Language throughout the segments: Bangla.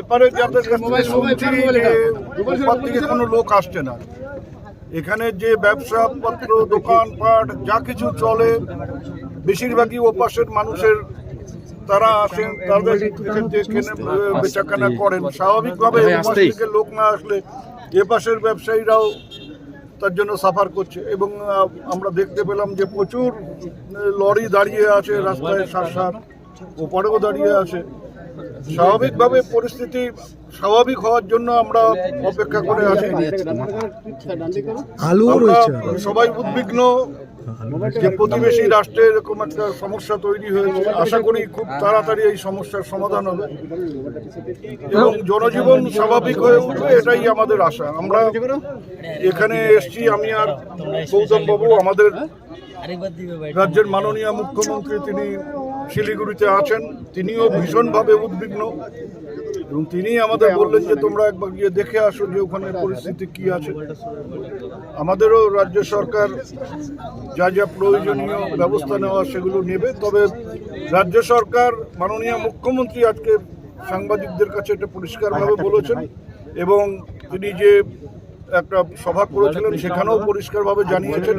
এপারে যাদের ওপার থেকে কোনো লোক আসছে না। এখানে যে ব্যবসাপত্র দোকানপাট যা কিছু চলে বেশিরভাগই ওপাশের মানুষের তারা আসেন তাদের বেচাকেনা করেন। স্বাভাবিকভাবে ওপাশ থেকে লোক না আসলে এপাশের ব্যবসায়ীরাও তার জন্য সাফার করছে। এবং আমরা দেখতে পেলাম যে প্রচুর লরি দাঁড়িয়ে আছে রাস্তায় সার সার ওপারেও দাঁড়িয়ে আছে। স্বাভাবিকভাবে পরিস্থিতি স্বাভাবিক হওয়ার জন্য আমরা অপেক্ষা করে আছি। সবাই উদ্বিগ্ন যে প্রতিবেশী রাষ্ট্রে এরকম একটা সমস্যা তৈরি হয়েছে। আশা করি খুব তাড়াতাড়ি এই সমস্যার সমাধান হবে। এবং জনজীবন স্বাভাবিক হয়ে উঠবে এটাই আমাদের আশা। আমরা এখানে এসছি আমি আর গৌতম বাবু আমাদের রাজ্যের মাননীয় মুখ্যমন্ত্রী তিনি শিলিগুড়িতে আছেন, তিনিও ভীষণভাবে উদ্বিগ্ন। এবং তিনি আমাদের বললেন যে, তোমরা একবার গিয়ে দেখে আসো যে ওখানে পরিস্থিতি কি আছে। আমাদেরও রাজ্য সরকার যা যা প্রয়োজনীয় ব্যবস্থা নেওয়া সেগুলো নেবে। তবে রাজ্য সরকার, মাননীয় মুখ্যমন্ত্রী আজকে সাংবাদিকদের কাছে এটা পরিষ্কারভাবে বলেছেন এবং তিনি যে একটা সভা করেছিলেন সেখানেও পরিষ্কারভাবে জানিয়েছেন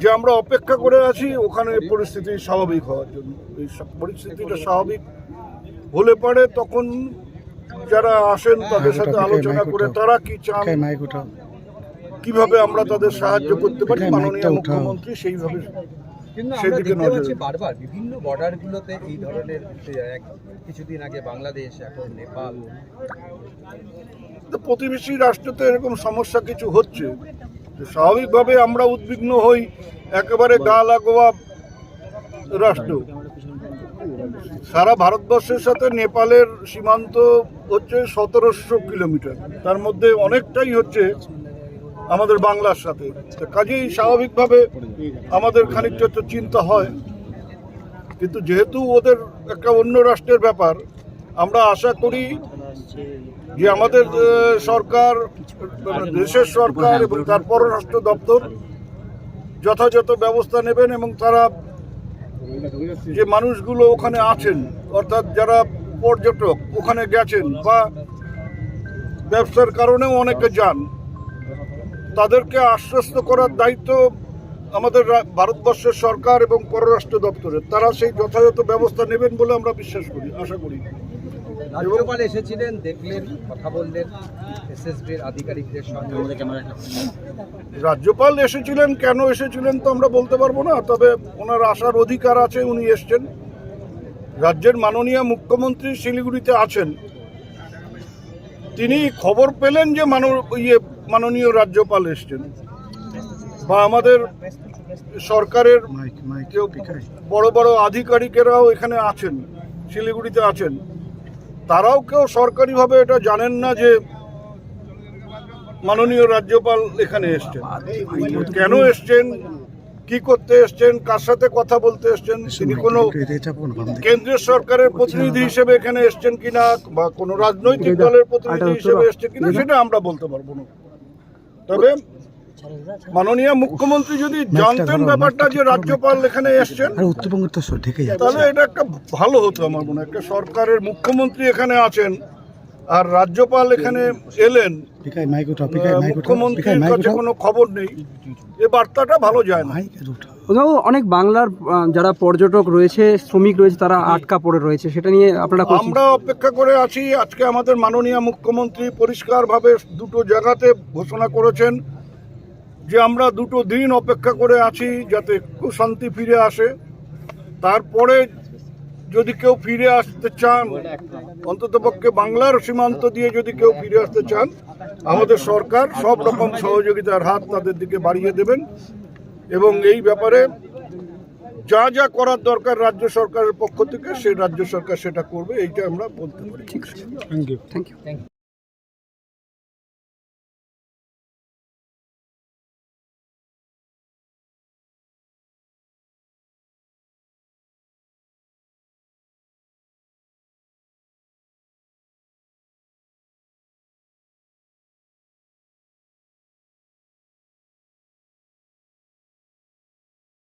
যে আমরা অপেক্ষা করে আছি ওখানে পরিস্থিতি স্বাভাবিক হওয়ার জন্য। এই পরিস্থিতিটা স্বাভাবিক হলে পরে তখন যারা আসেন তাদের সাথে আলোচনা করে তারা কি চান কীভাবে আমরা তাদের সাহায্য করতে পারি মাননীয়। মুখ্যমন্ত্রী সেইভাবে কিন্তু আমরা দেখতে পাচ্ছি বারবার বিভিন্ন বর্ডারগুলোতে এই ধরনের কিছুদিন আগে বাংলাদেশ এখন নেপাল। প্রতিবেশী রাষ্ট্রতে এরকম সমস্যা কিছু হচ্ছে? স্বাভাবিকভাবে আমরা উদ্বিগ্ন হই একেবারে গা লাগোয়া রাষ্ট্র। সারা ভারতবর্ষের সাথে নেপালের সীমান্ত হচ্ছে সতেরোশো কিলোমিটার। তার মধ্যে অনেকটাই হচ্ছে আমাদের বাংলার সাথে। কাজেই স্বাভাবিকভাবে আমাদের খানিকটা তো চিন্তা হয়। কিন্তু যেহেতু ওদের একটা অন্য রাষ্ট্রের ব্যাপার, আমরা আশা করি যে আমাদের সরকার, দেশের সরকার এবং তার পররাষ্ট্র দপ্তর যথাযথ ব্যবস্থা নেবেন এবং তারা যে মানুষগুলো ওখানে আছেন, অর্থাৎ যারা পর্যটক ওখানে গেছেন বা ব্যবসার কারণেও অনেকে যান তাদেরকে আশ্বস্ত করার দায়িত্ব আমাদের রা- ভারতবর্ষের সরকার এবং পররাষ্ট্র দপ্তরের তারা সেই যথাযথ ব্যবস্থা নেবেন বলে আমরা বিশ্বাস করি আশা করি। রাজ্যপাল এসেছিলেন দেখলেন কথা বললেন এসএসবির আধিকারিকদের সঙ্গে। রাজ্যপাল এসেছিলেন কেন এসেছিলেন তো আমরা বলতে পারব না তবে ওনার আসার অধিকার আছে উনি এসছেন। রাজ্যের মাননীয় মুখ্যমন্ত্রী শিলিগুড়িতে আছেন। তিনি খবর পেলেন যে মানো ইয়ে মাননীয় রাজ্যপাল এসছেন। বা আমাদের সরকারের বড় বড় আধিকারিকেরাও এখানে আছেন, শিলিগুড়িতে আছেন। তারাও কেউ সরকারিভাবে এটা জানেন না যে মাননীয় রাজ্যপাল এখানে এসছেন। কেন এসছেন? কি করতে এসছেন কার সাথে কথা বলতে এসছেন তিনি কোনো কেন্দ্রীয় সরকারের প্রতিনিধি হিসেবে এখানে এসছেন কিনা বা কোনো রাজনৈতিক দলের প্রতিনিধি হিসেবে এসছেন কিনা সেটা আমরা বলতে পারব না। তবে মাননীয় মুখ্যমন্ত্রী যদি জানতেন ব্যাপারটা যে রাজ্যপাল এখানে এসছেন আর উত্তরবঙ্গ তো তাহলে এটা একটা ভালো হতো আমার মনে হয়। একটা সরকারের মুখ্যমন্ত্রী এখানে আছেন আর রাজ্যপাল এখানে এলেন মুখ্যমন্ত্রীর কাছে কোনো খবর নেই। এ বার্তাটা ভালো যায় না। অনেক বাংলার যারা পর্যটক রয়েছে শ্রমিক রয়েছে তারা আটকা পড়ে রয়েছে সেটা নিয়ে আপনারা আমরা অপেক্ষা করে আছি আজকে আমাদের মাননীয় মুখ্যমন্ত্রী পরিষ্কারভাবে দুটো জায়গাতে ঘোষণা করেছেন যে আমরা দুটো দিন অপেক্ষা করে আছি যাতে একটু শান্তি ফিরে আসে। তারপরে যদি কেউ ফিরে আসতে চান অন্ততপক্ষে বাংলার সীমান্ত দিয়ে যদি কেউ ফিরে আসতে চান আমাদের সরকার সব রকম সহযোগিতার হাত তাদের দিকে বাড়িয়ে দেবেন এবং এই ব্যাপারে যা যা করার দরকার রাজ্য সরকারের পক্ষ থেকে সেই রাজ্য সরকার সেটা করবে এইটা আমরা বলতে পারি। ঠিক আছে। Thank you thank you